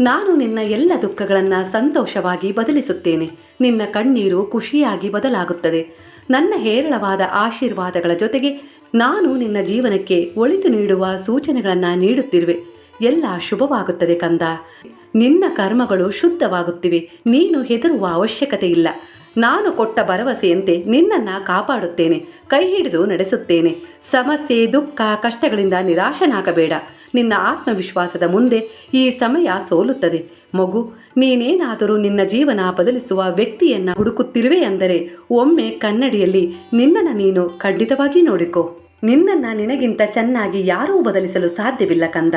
ನಾನು ನಿನ್ನ ಎಲ್ಲ ದುಃಖಗಳನ್ನು ಸಂತೋಷವಾಗಿ ಬದಲಿಸುತ್ತೇನೆ. ನಿನ್ನ ಕಣ್ಣೀರು ಖುಷಿಯಾಗಿ ಬದಲಾಗುತ್ತದೆ. ನನ್ನ ಹೇರಳವಾದ ಆಶೀರ್ವಾದಗಳ ಜೊತೆಗೆ ನಾನು ನಿನ್ನ ಜೀವನಕ್ಕೆ ಒಳಿತು ನೀಡುವ ಸೂಚನೆಗಳನ್ನು ನೀಡುತ್ತಿರುವೆ. ಎಲ್ಲ ಶುಭವಾಗುತ್ತದೆ ಕಂದ. ನಿನ್ನ ಕರ್ಮಗಳು ಶುದ್ಧವಾಗುತ್ತಿವೆ. ನೀನು ಹೆದರುವ ಅವಶ್ಯಕತೆ ಇಲ್ಲ. ನಾನು ಕೊಟ್ಟ ಭರವಸೆಯಂತೆ ನಿನ್ನನ್ನು ಕಾಪಾಡುತ್ತೇನೆ. ಕೈ ಹಿಡಿದು ನಡೆಸುತ್ತೇನೆ. ಸಮಸ್ಯೆ, ದುಃಖ, ಕಷ್ಟಗಳಿಂದ ನಿರಾಶನಾಗಬೇಡ. ನಿನ್ನ ಆತ್ಮವಿಶ್ವಾಸದ ಮುಂದೆ ಈ ಸಮಯ ಸೋಲುತ್ತದೆ. ಮಗು, ನೀನೇನಾದರೂ ನಿನ್ನ ಜೀವನ ಬದಲಿಸುವ ವ್ಯಕ್ತಿಯನ್ನು ಹುಡುಕುತ್ತಿರುವೆ ಅಂದರೆ ಒಮ್ಮೆ ಕನ್ನಡಿಯಲ್ಲಿ ನಿನ್ನನ್ನು ನೀನು ಖಂಡಿತವಾಗಿ ನೋಡಿಕೋ. ನಿನ್ನನ್ನು ನಿನಗಿಂತ ಚೆನ್ನಾಗಿ ಯಾರೂ ಬದಲಿಸಲು ಸಾಧ್ಯವಿಲ್ಲ ಕಂದ.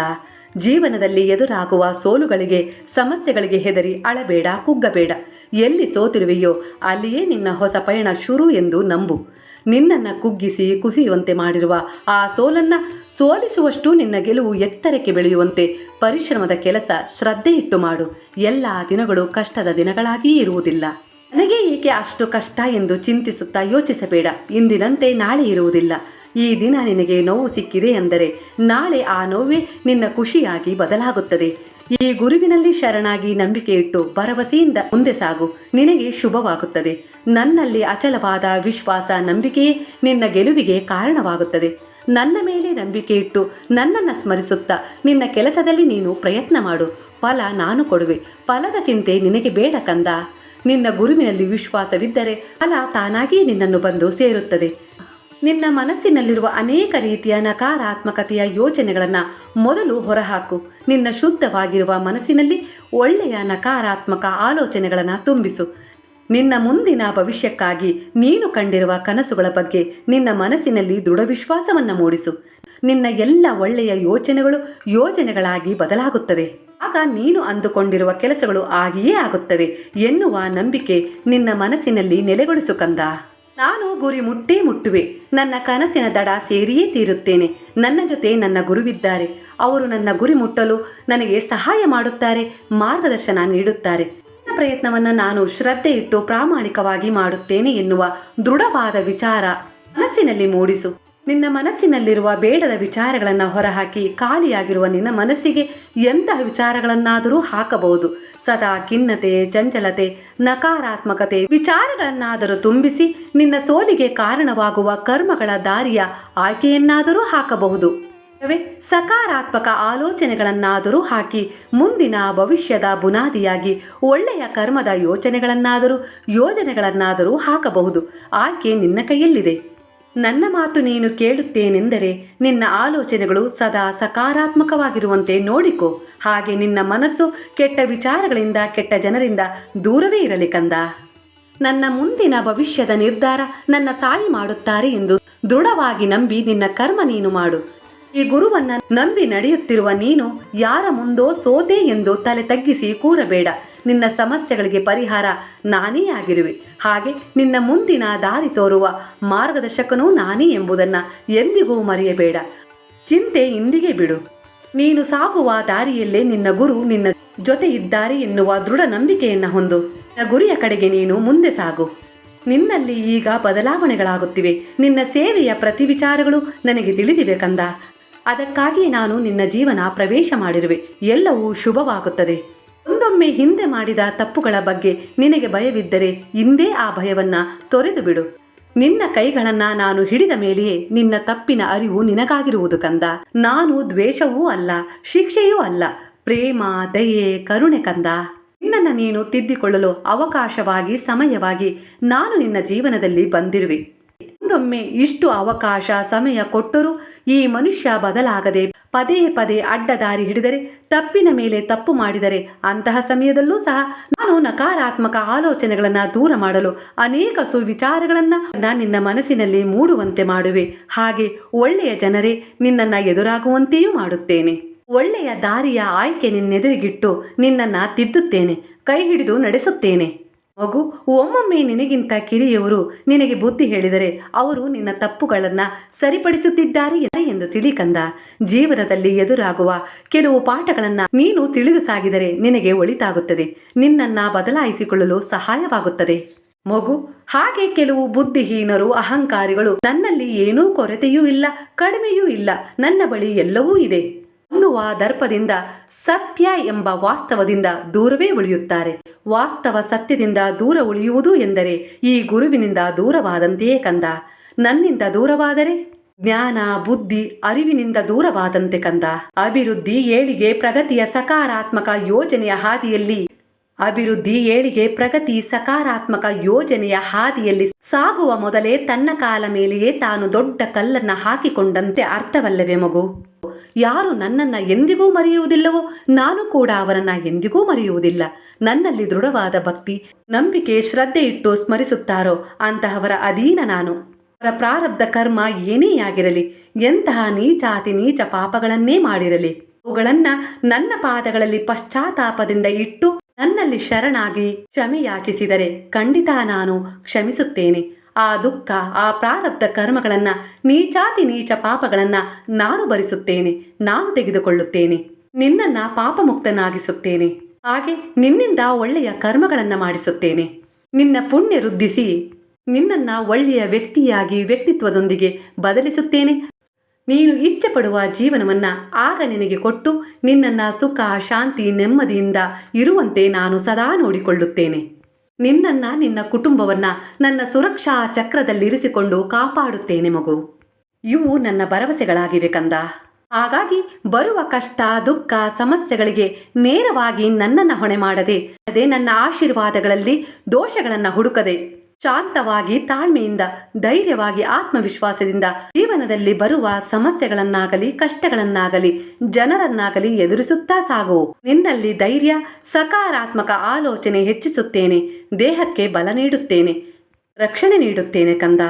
ಜೀವನದಲ್ಲಿ ಎದುರಾಗುವ ಸೋಲುಗಳಿಗೆ, ಸಮಸ್ಯೆಗಳಿಗೆ ಹೆದರಿ ಅಳಬೇಡ, ಕುಗ್ಗಬೇಡ. ಎಲ್ಲಿ ಸೋತಿರುವೆಯೋ ಅಲ್ಲಿಯೇ ನಿನ್ನ ಹೊಸ ಪಯಣ ಶುರು ಎಂದು ನಂಬು. ನಿನ್ನನ್ನು ಕುಗ್ಗಿಸಿ ಕುಸಿಯುವಂತೆ ಮಾಡಿರುವ ಆ ಸೋಲನ್ನು ಸೋಲಿಸುವಷ್ಟು ನಿನ್ನ ಗೆಲುವು ಎತ್ತರಕ್ಕೆ ಬೆಳೆಯುವಂತೆ ಪರಿಶ್ರಮದ ಕೆಲಸ ಶ್ರದ್ಧೆ ಇಟ್ಟು ಮಾಡು. ಎಲ್ಲ ದಿನಗಳು ಕಷ್ಟದ ದಿನಗಳಾಗಿಯೇ ಇರುವುದಿಲ್ಲ. ನನಗೆ ಏಕೆ ಅಷ್ಟು ಕಷ್ಟ ಎಂದು ಚಿಂತಿಸುತ್ತಾ ಯೋಚಿಸಬೇಡ. ಇಂದಿನಂತೆ ನಾಳೆ ಇರುವುದಿಲ್ಲ. ಈ ದಿನ ನಿನಗೆ ನೋವು ಸಿಕ್ಕಿದೆ ಎಂದರೆ ನಾಳೆ ಆ ನೋವೇ ನಿನ್ನ ಖುಷಿಯಾಗಿ ಬದಲಾಗುತ್ತದೆ. ಈ ಗುರುವಿನಲ್ಲಿ ಶರಣಾಗಿ ನಂಬಿಕೆ ಇಟ್ಟು ಭರವಸೆಯಿಂದ ಮುಂದೆ ಸಾಗು. ನಿನಗೆ ಶುಭವಾಗುತ್ತದೆ. ನನ್ನಲ್ಲಿ ಅಚಲವಾದ ವಿಶ್ವಾಸ ನಂಬಿಕೆ ನಿನ್ನ ಗೆಲುವಿಗೆ ಕಾರಣವಾಗುತ್ತದೆ. ನನ್ನ ಮೇಲೆ ನಂಬಿಕೆ ಇಟ್ಟು ನನ್ನನ್ನು ಸ್ಮರಿಸುತ್ತಾ ನಿನ್ನ ಕೆಲಸದಲ್ಲಿ ನೀನು ಪ್ರಯತ್ನ ಮಾಡು. ಫಲ ನಾನು ಕೊಡುವೆ. ಫಲದ ಚಿಂತೆ ನಿನಗೆ ಬೇಡ ಕಂದ. ನಿನ್ನ ಗುರುವಿನಲ್ಲಿ ವಿಶ್ವಾಸವಿದ್ದರೆ ಫಲ ತಾನಾಗಿಯೇ ನಿನ್ನನ್ನು ಬಂದು ಸೇರುತ್ತದೆ. ನಿನ್ನ ಮನಸ್ಸಿನಲ್ಲಿರುವ ಅನೇಕ ರೀತಿಯ ನಕಾರಾತ್ಮಕತೆಯ ಯೋಚನೆಗಳನ್ನು ಮೊದಲು ಹೊರಹಾಕು. ನಿನ್ನ ಶುದ್ಧವಾಗಿರುವ ಮನಸ್ಸಿನಲ್ಲಿ ಒಳ್ಳೆಯ ನಕಾರಾತ್ಮಕ ಆಲೋಚನೆಗಳನ್ನು ತುಂಬಿಸು. ನಿನ್ನ ಮುಂದಿನ ಭವಿಷ್ಯಕ್ಕಾಗಿ ನೀನು ಕಂಡಿರುವ ಕನಸುಗಳ ಬಗ್ಗೆ ನಿನ್ನ ಮನಸ್ಸಿನಲ್ಲಿ ದೃಢ ವಿಶ್ವಾಸವನ್ನು ಮೂಡಿಸು. ನಿನ್ನ ಎಲ್ಲ ಒಳ್ಳೆಯ ಯೋಚನೆಗಳು ಯೋಜನೆಗಳಾಗಿ ಬದಲಾಗುತ್ತವೆ. ಆಗ ನೀನು ಅಂದುಕೊಂಡಿರುವ ಕೆಲಸಗಳು ಆಗಿಯೇ ಆಗುತ್ತವೆ ಎನ್ನುವ ನಂಬಿಕೆ ನಿನ್ನ ಮನಸ್ಸಿನಲ್ಲಿ ನೆಲೆಗೊಳಿಸು ಕಂದ. ನಾನು ಗುರಿ ಮುಟ್ಟೇ ಮುಟ್ಟುವೆ. ನನ್ನ ಕನಸಿನ ದಡ ಸೇರಿಯೇ ತೀರುತ್ತೇನೆ. ನನ್ನ ಜೊತೆ ನನ್ನ ಗುರುವಿದ್ದಾರೆ. ಅವರು ನನ್ನ ಗುರಿ ಮುಟ್ಟಲು ನನಗೆ ಸಹಾಯ ಮಾಡುತ್ತಾರೆ, ಮಾರ್ಗದರ್ಶನ ನೀಡುತ್ತಾರೆ. ಪ್ರಯತ್ನವನ್ನು ನಾನು ಶ್ರದ್ಧೆ ಇಟ್ಟು ಪ್ರಾಮಾಣಿಕವಾಗಿ ಮಾಡುತ್ತೇನೆ ಎನ್ನುವ ದೃಢವಾದ ವಿಚಾರ ಮನಸ್ಸಿನಲ್ಲಿ ಮೂಡಿಸು. ನಿನ್ನ ಮನಸ್ಸಿನಲ್ಲಿರುವ ಬೇಡದ ವಿಚಾರಗಳನ್ನು ಹೊರಹಾಕಿ ಖಾಲಿಯಾಗಿರುವ ನಿನ್ನ ಮನಸ್ಸಿಗೆ ಎಂತಹ ವಿಚಾರಗಳನ್ನಾದರೂ ಹಾಕಬಹುದು. ಸದಾ ಖಿನ್ನತೆ, ಚಂಚಲತೆ, ನಕಾರಾತ್ಮಕತೆ ವಿಚಾರಗಳನ್ನಾದರೂ ತುಂಬಿಸಿ ನಿನ್ನ ಸೋಲಿಗೆ ಕಾರಣವಾಗುವ ಕರ್ಮಗಳ ದಾರಿಯ ಆಯ್ಕೆಯನ್ನಾದರೂ ಹಾಕಬಹುದು. ಸಕಾರಾತ್ಮಕ ಆಲೋಚನೆಗಳನ್ನಾದರೂ ಹಾಕಿ ಮುಂದಿನ ಭವಿಷ್ಯದ ಬುನಾದಿಯಾಗಿ ಒಳ್ಳೆಯ ಕರ್ಮದ ಯೋಚನೆಗಳನ್ನಾದರೂ, ಯೋಜನೆಗಳನ್ನಾದರೂ ಹಾಕಬಹುದು. ಆಯ್ಕೆ ನಿನ್ನ ಕೈಯಲ್ಲಿದೆ. ನನ್ನ ಮಾತು ನೀನು ಕೇಳುತ್ತೇನೆಂದರೆ ನಿನ್ನ ಆಲೋಚನೆಗಳು ಸದಾ ಸಕಾರಾತ್ಮಕವಾಗಿರುವಂತೆ ನೋಡಿಕೋ. ಹಾಗೆ ನಿನ್ನ ಮನಸ್ಸು ಕೆಟ್ಟ ವಿಚಾರಗಳಿಂದ, ಕೆಟ್ಟ ಜನರಿಂದ ದೂರವೇ ಇರಲಿ ಕಂದ. ನನ್ನ ಮುಂದಿನ ಭವಿಷ್ಯದ ನಿರ್ಧಾರ ನನ್ನ ಸಾಯಿ ಮಾಡುತ್ತಾರೆ ಎಂದು ದೃಢವಾಗಿ ನಂಬಿ ನಿನ್ನ ಕರ್ಮ ನೀನು ಮಾಡು. ಈ ಗುರುವನ್ನ ನಂಬಿ ನಡೆಯುತ್ತಿರುವ ನೀನು ಯಾರ ಮುಂದೋ ಸೋತೆ ಎಂದು ತಲೆ ತಗ್ಗಿಸಿ ಕೂರಬೇಡ. ನಿನ್ನ ಸಮಸ್ಯೆಗಳಿಗೆ ಪರಿಹಾರ ನಾನೇ ಆಗಿರುವೆ. ಹಾಗೆ ನಿನ್ನ ಮುಂದಿನ ದಾರಿ ತೋರುವ ಮಾರ್ಗದರ್ಶಕನೂ ನಾನೇ ಎಂಬುದನ್ನು ಎಂದಿಗೂ ಮರೆಯಬೇಡ. ಚಿಂತೆ ಇಂದಿಗೆ ಬಿಡು. ನೀನು ಸಾಗುವ ದಾರಿಯಲ್ಲೇ ನಿನ್ನ ಗುರು ನಿನ್ನ ಜೊತೆ ಇದ್ದಾರೆ ಎನ್ನುವ ದೃಢ ನಂಬಿಕೆಯನ್ನು ಹೊಂದು. ನಿನ್ನ ಗುರಿಯ ಕಡೆಗೆ ನೀನು ಮುಂದೆ ಸಾಗು. ನಿನ್ನಲ್ಲಿ ಈಗ ಬದಲಾವಣೆಗಳಾಗುತ್ತಿವೆ. ನಿನ್ನ ಸೇವೆಯ ಪ್ರತಿ ವಿಚಾರಗಳು ನನಗೆ ತಿಳಿದಿವೆ ಕಂದ. ಅದಕ್ಕಾಗಿ ನಾನು ನಿನ್ನ ಜೀವನ ಪ್ರವೇಶ ಮಾಡಿರುವೆ. ಎಲ್ಲವೂ ಶುಭವಾಗುತ್ತದೆ. ಒಂದೊಮ್ಮೆ ಹಿಂದೆ ಮಾಡಿದ ತಪ್ಪುಗಳ ಬಗ್ಗೆ ನಿನಗೆ ಭಯವಿದ್ದರೆ ಇಂದೇ ಆ ಭಯವನ್ನ ತೊರೆದು ಬಿಡು ನಿನ್ನ ಕೈಗಳನ್ನ ನಾನು ಹಿಡಿದ ಮೇಲೆಯೇ ನಿನ್ನ ತಪ್ಪಿನ ಅರಿವು ನಿನಗಾಗಿರುವುದು ಕಂದ. ನಾನು ದ್ವೇಷವೂ ಅಲ್ಲ, ಶಿಕ್ಷೆಯೂ ಅಲ್ಲ. ಪ್ರೇಮ, ದಯೆ, ಕರುಣೆ ಕಂದ. ನಿನ್ನನ್ನು ನೀನು ತಿದ್ದಿಕೊಳ್ಳಲು ಅವಕಾಶವಾಗಿ, ಸಮಯವಾಗಿ ನಾನು ನಿನ್ನ ಜೀವನದಲ್ಲಿ ಬಂದಿರುವೆ. ಒಂದೊಮ್ಮೆ ಇಷ್ಟು ಅವಕಾಶ ಸಮಯ ಕೊಟ್ಟರೂ ಈ ಮನುಷ್ಯ ಬದಲಾಗದೆ ಪದೇ ಪದೇ ಅಡ್ಡ ದಾರಿ ಹಿಡಿದರೆ, ತಪ್ಪಿನ ಮೇಲೆ ತಪ್ಪು ಮಾಡಿದರೆ ಅಂತಹ ಸಮಯದಲ್ಲೂ ಸಹ ನಾನು ನಕಾರಾತ್ಮಕ ಆಲೋಚನೆಗಳನ್ನು ದೂರ ಮಾಡಲು ಅನೇಕ ಸುವಿಚಾರಗಳನ್ನು ನಿನ್ನ ಮನಸ್ಸಿನಲ್ಲಿ ಮೂಡುವಂತೆ ಮಾಡುವೆ. ಹಾಗೆ ಒಳ್ಳೆಯ ಜನರೇ ನಿನ್ನನ್ನು ಎದುರಾಗುವಂತೆಯೂ ಮಾಡುತ್ತೇನೆ. ಒಳ್ಳೆಯ ದಾರಿಯ ಆಯ್ಕೆ ನಿನ್ನೆದುರಿಗಿಟ್ಟು ನಿನ್ನನ್ನು ತಿದ್ದುತ್ತೇನೆ ಕೈ ಹಿಡಿದು ನಡೆಸುತ್ತೇನೆ. ಮಗು, ಒಮ್ಮೊಮ್ಮೆ ನಿನಗಿಂತ ಕಿರಿಯವರು ನಿನಗೆ ಬುದ್ಧಿ ಹೇಳಿದರೆ ಅವರು ನಿನ್ನ ತಪ್ಪುಗಳನ್ನು ಸರಿಪಡಿಸುತ್ತಿದ್ದಾರೆ ಎಂದು ತಿಳಿಕಂದ ಜೀವನದಲ್ಲಿ ಎದುರಾಗುವ ಕೆಲವು ಪಾಠಗಳನ್ನು ನೀನು ತಿಳಿದು ಸಾಗಿದರೆ ನಿನಗೆ ಒಳಿತಾಗುತ್ತದೆ. ನಿನ್ನನ್ನ ಬದಲಾಯಿಸಿಕೊಳ್ಳಲು ಸಹಾಯವಾಗುತ್ತದೆ. ಮಗು, ಹಾಗೆ ಕೆಲವು ಬುದ್ಧಿಹೀನರು, ಅಹಂಕಾರಿಗಳು ನನ್ನಲ್ಲಿ ಏನೂ ಕೊರತೆಯೂ ಇಲ್ಲ, ಕಡಿಮೆಯೂ ಇಲ್ಲ. ನನ್ನ ಬಳಿ ಎಲ್ಲವೂ ಇದೆ. ಅನ್ನುವ ದರ್ಪದಿಂದ ಸತ್ಯ ಎಂಬ ವಾಸ್ತವದಿಂದ ದೂರವೇ ಉಳಿಯುತ್ತಾರೆ. ವಾಸ್ತವ ಸತ್ಯದಿಂದ ದೂರ ಉಳಿಯುವುದು ಎಂದರೆ ಈ ಗುರುವಿನಿಂದ ದೂರವಾದಂತೆಯೇ ಕಂದ. ನನ್ನಿಂದ ದೂರವಾದರೆ? ಜ್ಞಾನ, ಬುದ್ಧಿ, ಅರಿವಿನಿಂದ ದೂರವಾದಂತೆ ಕಂದ. ಅಭಿವೃದ್ಧಿ ಏಳಿಗೆ ಪ್ರಗತಿಯ ಸಕಾರಾತ್ಮಕ ಯೋಜನೆಯ ಹಾದಿಯಲ್ಲಿ ಅಭಿವೃದ್ಧಿ ಏಳಿಗೆ ಪ್ರಗತಿ ಸಕಾರಾತ್ಮಕ ಯೋಜನೆಯ ಹಾದಿಯಲ್ಲಿ ಸಾಗುವ ಮೊದಲೇ ತನ್ನ ಕಾಲ ಮೇಲೆಯೇ ತಾನು ದೊಡ್ಡ ಕಲ್ಲನ್ನ ಹಾಕಿಕೊಂಡಂತೆ ಅರ್ಥವಲ್ಲವೇ ಮಗು? ಯಾರು ನನ್ನನ್ನ ಎಂದಿಗೂ ಮರೆಯುವುದಿಲ್ಲವೋ ನಾನು ಕೂಡ ಅವರನ್ನ ಎಂದಿಗೂ ಮರೆಯುವುದಿಲ್ಲ. ನನ್ನಲ್ಲಿ ದೃಢವಾದ ಭಕ್ತಿ, ನಂಬಿಕೆ, ಶ್ರದ್ಧೆ ಇಟ್ಟು ಸ್ಮರಿಸುತ್ತಾರೋ ಅಂತಹವರ ಅಧೀನ ನಾನು. ಅವರ ಪ್ರಾರಬ್ಧ ಕರ್ಮ ಏನೇ ಆಗಿರಲಿ, ಎಂತಹ ನೀಚಾತಿ ನೀಚ ಪಾಪಗಳನ್ನೇ ಮಾಡಿರಲಿ. ಅವುಗಳನ್ನ ನನ್ನ ಪಾದಗಳಲ್ಲಿ ಪಶ್ಚಾತ್ತಾಪದಿಂದ ಇಟ್ಟು ನನ್ನಲ್ಲಿ ಶರಣಾಗಿ ಕ್ಷಮೆ ಯಾಚಿಸಿದರೆ ಖಂಡಿತ ನಾನು ಕ್ಷಮಿಸುತ್ತೇನೆ. ಆ ದುಃಖ, ಆ ಪ್ರಾರಬ್ಧ ಕರ್ಮಗಳನ್ನು ನೀಚಾತಿ ನೀಚ ಪಾಪಗಳನ್ನು ನಾನು ಭರಿಸುತ್ತೇನೆ, ನಾನು ತೆಗೆದುಕೊಳ್ಳುತ್ತೇನೆ, ನಿನ್ನನ್ನು ಪಾಪಮುಕ್ತನಾಗಿಸುತ್ತೇನೆ. ಹಾಗೆ ನಿನ್ನಿಂದ ಒಳ್ಳೆಯ ಕರ್ಮಗಳನ್ನು ಮಾಡಿಸುತ್ತೇನೆ. ನಿನ್ನ ಪುಣ್ಯ ವೃದ್ಧಿಸಿ, ನಿನ್ನನ್ನು ಒಳ್ಳೆಯ ವ್ಯಕ್ತಿಯಾಗಿ ವ್ಯಕ್ತಿತ್ವದೊಂದಿಗೆ ಬದಲಿಸುತ್ತೇನೆ. ನೀನು ಇಚ್ಛೆ ಪಡುವ ಜೀವನವನ್ನ ಆಗ ನಿನಗೆ ಕೊಟ್ಟು ನಿನ್ನನ್ನು ಸುಖ, ಶಾಂತಿ, ನೆಮ್ಮದಿಯಿಂದ ಇರುವಂತೆ ನಾನು ಸದಾ ನೋಡಿಕೊಳ್ಳುತ್ತೇನೆ. ನಿನ್ನನ್ನ ನಿನ್ನ ಕುಟುಂಬವನ್ನ ನನ್ನ ಸುರಕ್ಷಾ ಚಕ್ರದಲ್ಲಿರಿಸಿಕೊಂಡು ಕಾಪಾಡುತ್ತೇನೆ ಮಗು. ಇವು ನನ್ನ ಭರವಸೆಗಳಾಗಿವೆ ಕಂದ. ಹಾಗಾಗಿ ಬರುವ ಕಷ್ಟ, ದುಃಖ, ಸಮಸ್ಯೆಗಳಿಗೆ ನೇರವಾಗಿ ನನ್ನನ್ನು ಹೊಣೆ ಮಾಡದೆ, ಅದೇ ನನ್ನ ಆಶೀರ್ವಾದಗಳಲ್ಲಿ ದೋಷಗಳನ್ನು ಹುಡುಕದೆ. ಶಾಂತವಾಗಿ ತಾಳ್ಮೆಯಿಂದ, ಧೈರ್ಯವಾಗಿ ಆತ್ಮವಿಶ್ವಾಸದಿಂದ ಜೀವನದಲ್ಲಿ ಬರುವ ಸಮಸ್ಯೆಗಳನ್ನಾಗಲಿ, ಕಷ್ಟಗಳನ್ನಾಗಲಿ, ಜನರನ್ನಾಗಲಿ ಎದುರಿಸುತ್ತಾ ಸಾಗು. ನಿನ್ನಲ್ಲಿ ಧೈರ್ಯ, ಸಕಾರಾತ್ಮಕ ಆಲೋಚನೆ ಹೆಚ್ಚಿಸುತ್ತೇನೆ, ದೇಹಕ್ಕೆ ಬಲ ನೀಡುತ್ತೇನೆ. ರಕ್ಷಣೆ ನೀಡುತ್ತೇನೆ ಕಂದ.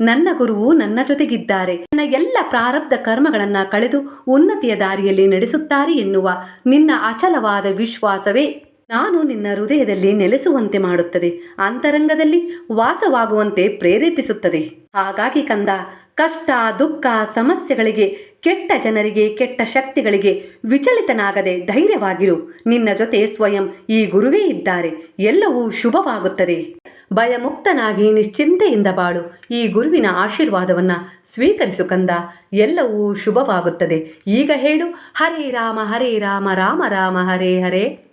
ನನ್ನ ಗುರುವು ನನ್ನ ಜೊತೆಗಿದ್ದಾರೆ. ನನ್ನ ಎಲ್ಲ ಪ್ರಾರಬ್ಧ ಕರ್ಮಗಳನ್ನ ಕಳೆದು ಉನ್ನತಿಯ ದಾರಿಯಲ್ಲಿ ನಡೆಸುತ್ತಾರೆ ಎನ್ನುವ ನಿನ್ನ ಅಚಲವಾದ ವಿಶ್ವಾಸವೇ. ನಾನು ನಿನ್ನ ಹೃದಯದಲ್ಲಿ ನೆಲೆಸುವಂತೆ ಮಾಡುತ್ತದೆ. ಅಂತರಂಗದಲ್ಲಿ ವಾಸವಾಗುವಂತೆ ಪ್ರೇರೇಪಿಸುತ್ತದೆ. ಹಾಗಾಗಿ ಕಂದ, ಕಷ್ಟ, ದುಃಖ, ಸಮಸ್ಯೆಗಳಿಗೆ, ಕೆಟ್ಟ ಜನರಿಗೆ, ಕೆಟ್ಟ ಶಕ್ತಿಗಳಿಗೆ ವಿಚಲಿತನಾಗದೆ ಧೈರ್ಯವಾಗಿರು. ನಿನ್ನ ಜೊತೆ ಸ್ವಯಂ ಈ ಗುರುವೇ ಇದ್ದಾರೆ. ಎಲ್ಲವೂ ಶುಭವಾಗುತ್ತದೆ. ಭಯಮುಕ್ತನಾಗಿ ನಿಶ್ಚಿಂತೆಯಿಂದ ಬಾಳು. ಈ ಗುರುವಿನ ಆಶೀರ್ವಾದವನ್ನ ಸ್ವೀಕರಿಸು ಕಂದ. ಎಲ್ಲವೂ ಶುಭವಾಗುತ್ತದೆ. ಈಗ ಹೇಳು, ಹರೇ ರಾಮ ಹರೇ ರಾಮ ರಾಮ ರಾಮ, ಹರೇ ಹರೇ.